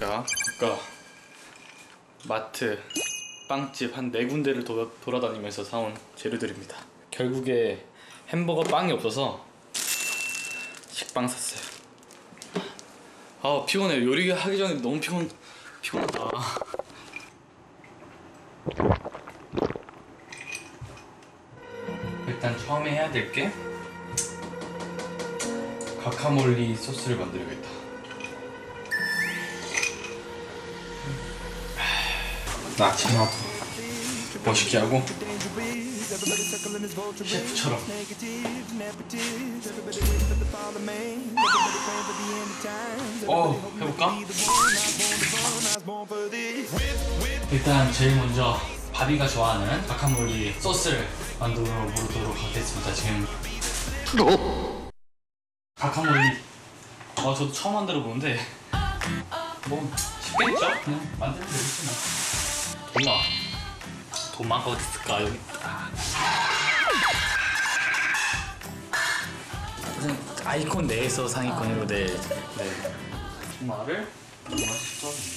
그러니까 마트, 빵집 한 네 군데를 돌아, 돌아다니면서 사온 재료들입니다. 결국에 햄버거 빵이 없어서 식빵 샀어요. 아 피곤해. 요리 하기 전에 너무 피곤 피곤하다. 일단 처음에 해야 될 게 가카몰리 소스를 만들어야겠다. 나치나도 멋있게 하고 셰프처럼. 어 해볼까? 일단 제일 먼저 바비가 좋아하는 가카몰리 소스를 만들어 보도록 하겠습니다 지금. 가카몰리. 아 저도 처음 만들어 보는데. 뭐 쉽겠죠? 그냥 만들면 되겠지 뭐 도마. 도마가 어디 있을까? 여기 있다. 아이콘 내에서 상위권으로 돼 네. 도마를 도마씩 써줍니다